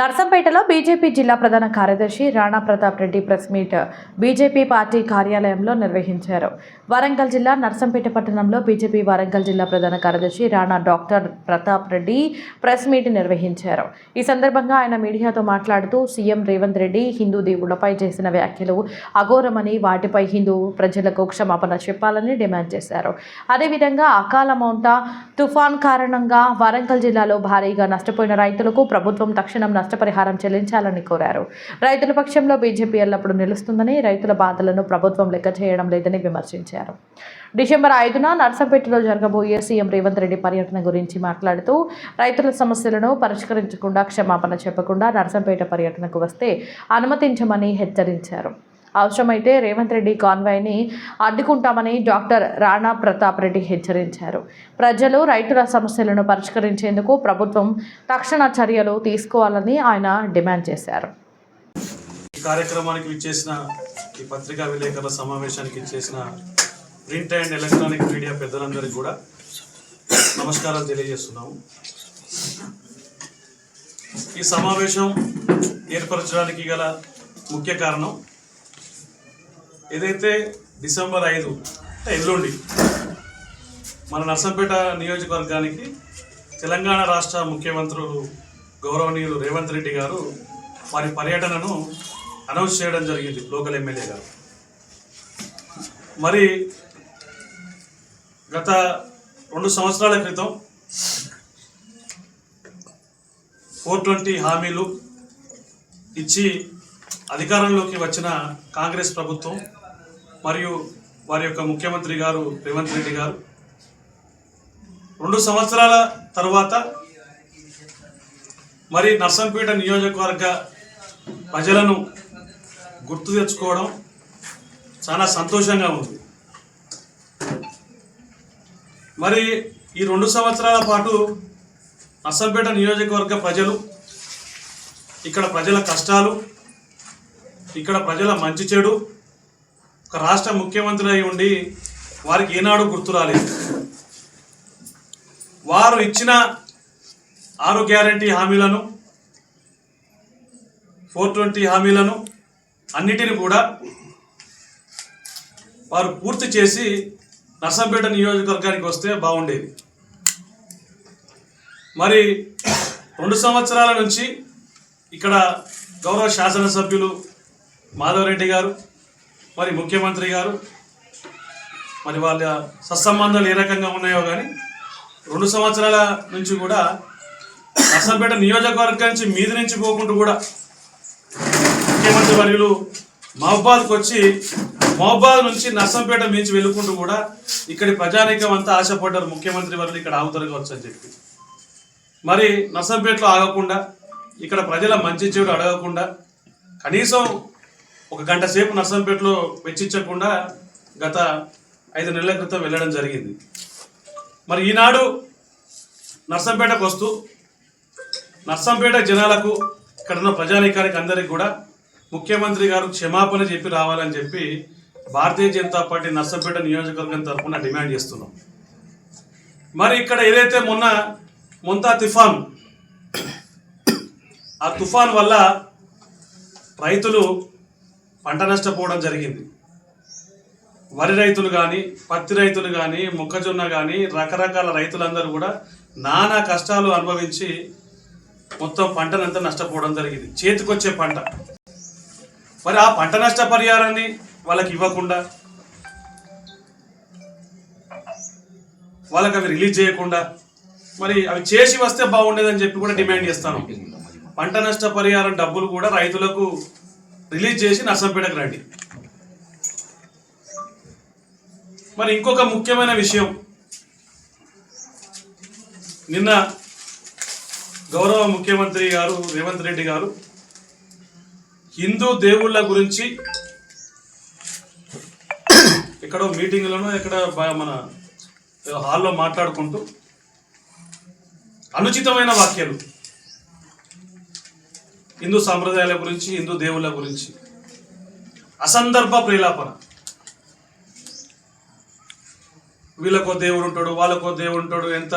నర్సంపేటలో BJP జిల్లా ప్రధాన కార్యదర్శి Rana Pratap Reddy press meet BJP party కార్యాలయంలో నిర్వహించారు. వరంగల్ జిల్లా నర్సంపేట పట్టణంలో బీజేపీ వరంగల్ జిల్లా ప్రధాన కార్యదర్శి Rana doctor Pratap Reddy press meet నిర్వహించారు. ఈ సందర్భంగా ఆయన మీడియాతో మాట్లాడుతూ సీఎం రేవంత్ రెడ్డి హిందూ దేవుళ్ళపై చేసిన వ్యాఖ్యలు అఘోరమని వాటిపై హిందూ ప్రజలకు క్షమాపణ చెప్పాలని డిమాండ్ చేశారు. అదేవిధంగా అకాల మౌంట తుఫాన్ కారణంగా వరంగల్ జిల్లాలో భారీగా నష్టపోయిన రైతులకు ప్రభుత్వం తక్షణం నష్టపరిహారం చెల్లించాలని కోరారు. రైతుల పక్షంలో బీజేపీ ఎల్లప్పుడూ నిలుస్తుందని రైతుల బాధలను ప్రభుత్వం లెక్క చేయడం లేదని విమర్శించారు. డిసెంబర్ ఐదున నర్సంపేటలో జరగబోయే సీఎం రేవంత్ రెడ్డి పర్యటన గురించి మాట్లాడుతూ రైతుల సమస్యలను పరిష్కరించకుండా క్షమాపణ చెప్పకుండా నర్సంపేట పర్యటనకు వస్తే అనుమతించమని హెచ్చరించారు. అవసరమైతే రేవంత్ రెడ్డి కాన్వాయ్ని అడ్డుకుంటామని డాక్టర్ రాణా ప్రతాప్ రెడ్డి హెచ్చరించారు. ప్రజలు రైతుల సమస్యలను పరిష్కరించేందుకు ప్రభుత్వం తక్షణ చర్యలు తీసుకోవాలని ఆయన డిమాండ్ చేశారు. ఈ కార్యక్రమానికి ఇచ్చేసిన ఈ పత్రికా విలేకరుల సమావేశానికి ఇచ్చేసిన ప్రింట్ అండ్ ఎలక్ట్రానిక్ మీడియా పెద్దలందరికీ కూడా నమస్కారాలు తెలియజేస్తున్నాము. ఈ సమావేశం ఏర్పరచడానికి గల ముఖ్య కారణం ఏదైతే డిసెంబర్ ఐదు ఎల్లుండి మన నర్సంపేట నియోజకవర్గానికి తెలంగాణ రాష్ట్ర ముఖ్యమంత్రులు గౌరవనీయులు రేవంత్ రెడ్డి గారు వారి పర్యటనను అనౌన్స్ చేయడం జరిగింది లోకల్ ఎమ్మెల్యే గారు. మరి గత రెండు సంవత్సరాల క్రితం ఫోర్ ట్వంటీ హామీలు ఇచ్చి అధికారంలోకి వచ్చిన కాంగ్రెస్ ప్రభుత్వం మరియు వారి యొక్క ముఖ్యమంత్రి గారు రేవంత్ రెడ్డి గారు రెండు సంవత్సరాల తర్వాత మరి నర్సంపేట నియోజకవర్గ ప్రజలను గుర్తు తెచ్చుకోవడం చాలా సంతోషంగా ఉంది. మరి ఈ రెండు సంవత్సరాల పాటు నర్సంపేట నియోజకవర్గ ప్రజలు ఇక్కడ ప్రజల కష్టాలు ఇక్కడ ప్రజల మంచి చెడు. ఒక రాష్ట్ర ముఖ్యమంత్రి అయి ఉండి వారికి ఏనాడు గుర్తు రాలేదు. వారు ఇచ్చిన ఆరు గ్యారంటీ హామీలను ఫోర్ ట్వంటీ హామీలను అన్నిటిని కూడా వారు పూర్తి చేసి నర్సంపేట నియోజకవర్గానికి వస్తే బాగుండేది. మరి రెండు సంవత్సరాల నుంచి ఇక్కడ గౌరవ శాసనసభ్యులు మాధవరెడ్డి గారు మరి ముఖ్యమంత్రి గారు మరి వాళ్ళ సత్సంబంధాలు ఏ రకంగా ఉన్నాయో కానీ రెండు సంవత్సరాల నుంచి కూడా నర్సంపేట నియోజకవర్గం నుంచి మీది నుంచి పోకుండా కూడా ముఖ్యమంత్రి వర్యులు మహబాద్కి వచ్చి మహబాద్ నుంచి నర్సంపేట మించి వెళ్ళుకుంటూ కూడా ఇక్కడి ప్రజానీకం అంతా ఆశపడ్డారు ముఖ్యమంత్రి వర్యులు. ఇక్కడ ఆగుతారు కావచ్చు అని చెప్పి. మరి నర్సంపేటలో ఆగకుండా ఇక్కడ ప్రజల మంచి చెడు అడగకుండా కనీసం ఒక గంట సేపు నర్సంపేటలో వెచ్చించకుండా గత ఐదు నెలల క్రితం వెళ్ళడం జరిగింది. మరి ఈనాడు నర్సంపేటకు వస్తూ నర్సంపేట జనాలకు ఇక్కడ ఉన్న ప్రజానీకానికి అందరికి కూడా ముఖ్యమంత్రి గారు క్షమాపణ చెప్పి రావాలని చెప్పి భారతీయ జనతా పార్టీ నర్సంపేట నియోజకవర్గం తరఫున డిమాండ్ చేస్తున్నాం. మరి ఇక్కడ ఏదైతే మొన్న మొంతా తుఫాన్ ఆ తుఫాన్ వల్ల రైతులు పంట నష్టపోవడం జరిగింది. వరి రైతులు కానీ పత్తి రైతులు కానీ మొక్కజొన్న కానీ రకరకాల రైతులందరూ కూడా నానా కష్టాలు అనుభవించి మొత్తం పంటనంతా నష్టపోవడం జరిగింది. చేతికొచ్చే పంట. మరి ఆ పంట నష్ట పరిహారాన్ని వాళ్ళకి ఇవ్వకుండా వాళ్ళకి అవి రిలీజ్ చేయకుండా మరి అవి చేసి వస్తే బాగుండేదని చెప్పి కూడా డిమాండ్ చేస్తాను. పంట నష్ట పరిహారం డబ్బులు కూడా రైతులకు రిలీజ్ చేసి నర్సంపేటకు రండి. మరి ఇంకొక ముఖ్యమైన విషయం. నిన్న గౌరవ ముఖ్యమంత్రి గారు రేవంత్ రెడ్డి గారు హిందూ దేవుళ్ళ గురించి ఎక్కడో మీటింగ్లోనో ఎక్కడ మన హాల్లో మాట్లాడుకుంటూ అనుచితమైన వాక్యాలు హిందూ సాంప్రదాయాల గురించి హిందూ దేవుళ్ళ గురించి. అసందర్భ ప్రేలాపన. వీళ్ళకో దేవుడు ఉంటాడు వాళ్ళకో దేవుడు ఉంటాడు ఎంత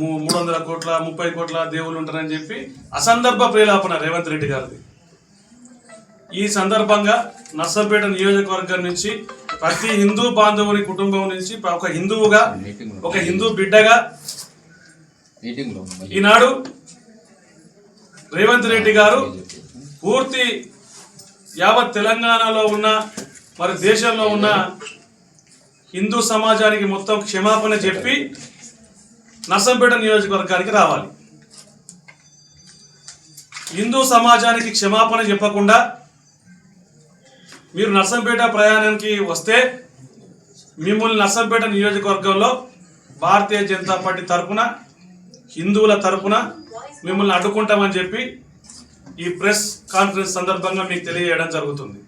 మూడు వందల కోట్ల ముప్పై కోట్ల దేవుళ్ళు ఉంటారని చెప్పి అసందర్భ ప్రేలాపన రేవంత్ రెడ్డి గారిది. ఈ సందర్భంగా నర్సంపేట నియోజకవర్గం నుంచి ప్రతి హిందూ బాంధవుని కుటుంబం నుంచి ఒక హిందువుగా ఒక హిందూ బిడ్డగా ఈనాడు రేవంత్ రెడ్డి గారు పూర్తి యావత్ తెలంగాణలో ఉన్న మరి దేశంలో ఉన్న హిందూ సమాజానికి మొత్తం క్షమాపణ చెప్పి నర్సంపేట నియోజకవర్గానికి రావాలి. హిందూ సమాజానికి క్షమాపణ చెప్పకుండా మీరు నర్సంపేట ప్రయాణానికి వస్తే మిమ్మల్ని నర్సంపేట నియోజకవర్గంలో భారతీయ జనతా పార్టీ తరపున హిందువుల తరపున మిమ్మల్ని అడ్డుకుంటామని చెప్పి ఈ ప్రెస్ కాన్ఫరెన్స్ సందర్భంగా మీకు తెలియజేయడం జరుగుతుంది.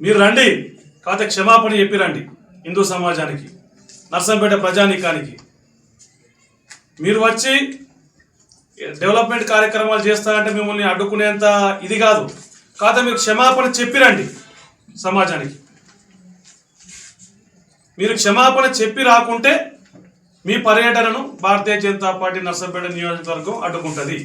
మీరు రండి కాకపోతే క్షమాపణ చెప్పి రండి హిందూ సమాజానికి నర్సంపేట ప్రజానీకానికి. మీరు వచ్చి డెవలప్మెంట్ కార్యక్రమాలు చేస్తారంటే మిమ్మల్ని అడ్డుకునేంత ఇది కాదు. కాకపోతే మీరు క్షమాపణ చెప్పిరండి సమాజానికి. మీరు క్షమాపణ చెప్పి రాకుంటే మీ పర్యటనను భారతీయ జనతా పార్టీ నర్సంపేట నియోజకవర్గం అడ్డుకుంటుంది.